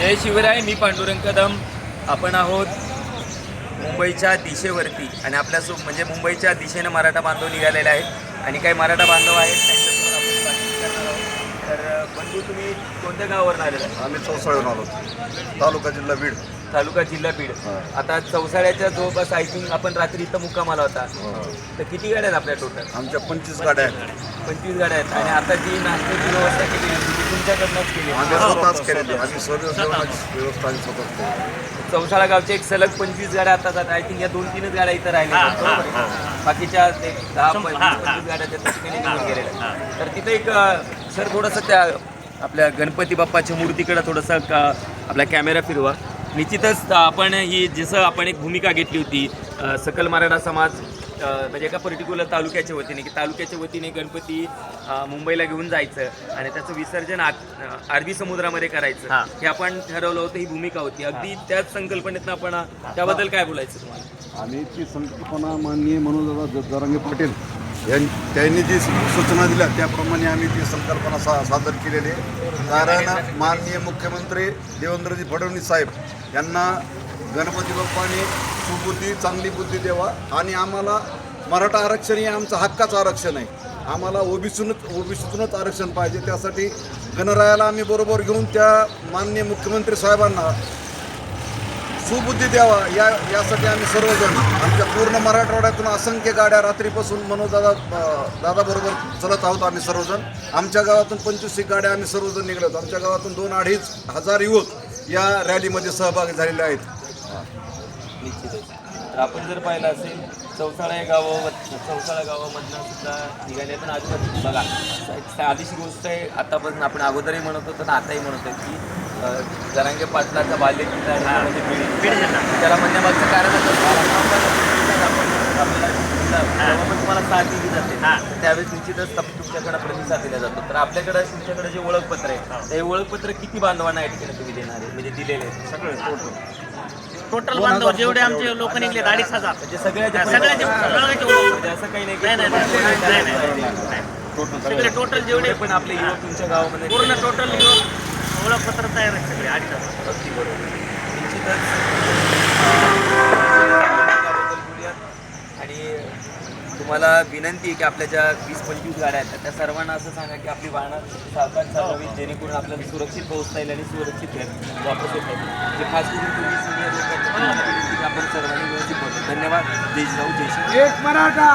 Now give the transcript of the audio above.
जय शिवराय मी पांडुरंग कदम आपण आहोत मुंबईच्या दिशेवरती. आणि आपल्यासोबत म्हणजे मुंबईच्या दिशेनं मराठा बांधव निघालेले आहेत. आणि काही मराठा बांधव आहेत त्यांच्यासोबत आपण बातचीत करणार आहोत. तर बंधू तुम्ही कोणत्या गावावरून आलेला आहे आम्ही चौसाळून आलो. तालुका जिल्हा बीड. तालुका जिल्हा बीड. हा. आता चौसाळ्याच्या जवळपास आय थिंक आपण रात्री इथं मुक्काम आला होता तर किती गाड्या आहेत आपल्या टोटल? आमच्या पंचवीस गाड्या आहेत. पंचवीस गाड्या आहेत. आणि आता जी नाश्त्याची व्यवस्था केली होती ती तुमच्याकडनंच केली. आम्ही होती. स्वतःच केलेली आम्ही सर्व जेवणाची व्यवस्था आम्ही स्वतःच केली चौसाळा गावचे एक सलग पंचवीस गाड्या आता जात आय थिंक या दोन तीनच गाड्या इथं राहिल्या? बाकीच्या दहा पंचवीस पंचवीस गाड्या त्या ठिकाणी निघून गेलेल्या आहेत. तर तिथे एक सर थोडंसं त्या आपल्या गणपती बाप्पाच्या मूर्तीकडे थोडंसं का आपला कॅमेरा फिरवा. निश्चितच आपण ही जसं आपण एक भूमिका घेतली होती सकल मराठा समाज म्हणजे एका पर्टिक्युलर तालुक्याच्या वतीने की तालुक्याच्या वतीने गणपती मुंबईला घेऊन जायचं आणि त्याचं विसर्जन आत- अरबी समुद्रामध्ये करायचं. हे. आपण ठरवलं होतं ही भूमिका होती. अगदी त्याच संकल्पनेतनं आपण त्याबद्दल काय बोलायचं तुम्हाला? आणि ती संकल्पना माननीय मनोजदादा जरांगे पाटील यां त्यांनी जी सूचना दिल्या त्याप्रमाणे आम्ही ती संकल्पना सा सादर केलेली आहे. कारण माननीय मुख्यमंत्री देवेंद्रजी फडणवीस साहेब यांना गणपती बाप्पाने सुबुद्धी चांगली बुद्धी द्यावा आणि आम्हाला मराठा आरक्षण हे आमचं हक्काचं आरक्षण आहे. आम्हाला ओबीसीतूनच ओबीसीतूनच आरक्षण पाहिजे. त्यासाठी गणरायाला आम्ही बरोबर घेऊन त्या माननीय मुख्यमंत्री साहेबांना सुबुद्धी द्यावा. या यासाठी आम्ही सर्वजण आमच्या पूर्ण मराठवाड्यातून असंख्य गाड्या रात्रीपासून मनोजदादा दादाबरोबर चलत आहोत आम्ही सर्वजण. आमच्या गावातून पंचवीस एक गाड्या आम्ही सर्वजण निघलो आहोत आमच्या गावातून दोन अडीच हजार युवक या रॅलीमध्ये सहभागी झालेले आहेत. निश्चितच. तर आपण जर पाहिलं असेल चौसाळा या गावावर चौसाळा गावामधनं सुद्धा निघाले पण आजूबाजू बघा एक साधीशी गोष्ट आहे आतापासून आपण अगोदरही म्हणत होतो ना आताही म्हणत होतो की जरांगे पाटलाचा बाल्य किल्ला आहे म्हणजे त्याला म्हणण्यामागचं कारण आपण आपल्याला तुम्हाला साथ दिली जाते. तर त्यावेळेस निश्चितच तुमच्याकडे प्रतिसाद दिला जातो. तर आपल्याकडे तुमच्याकडे जे ओळखपत्र आहे ते ओळखपत्र किती बांधवांना या ठिकाणी तुम्ही देणार आहे? म्हणजे दिलेले आहेत? सगळे टोटल बांधव जेवढे आमचे लोक निघले अडीच हजार म्हणजे सगळ्याचे. म्हणजे असं काही नाही. टोटल जेवढे पण आपले युवक तुमच्या गावामध्ये पूर्ण टोटल ओळखपत्र तयार आहे सगळे अडीच हजार बरोबर निश्चितच विनंती आहे की आपल्या ज्या वीस पंचवीस गाड्या आहेत त्या सर्वांना असं सांगा की आपली वाहनं सावकाश चालवावी जेणेकरून आपल्याला सुरक्षित पोहोचता येईल आणि सुरक्षित वापस येता येईल. ते खास करून तुम्ही सिनियर आपण सर्वांनी व्यवस्थित धन्यवाद. जय जिजाऊ जय श्री एक मराठा!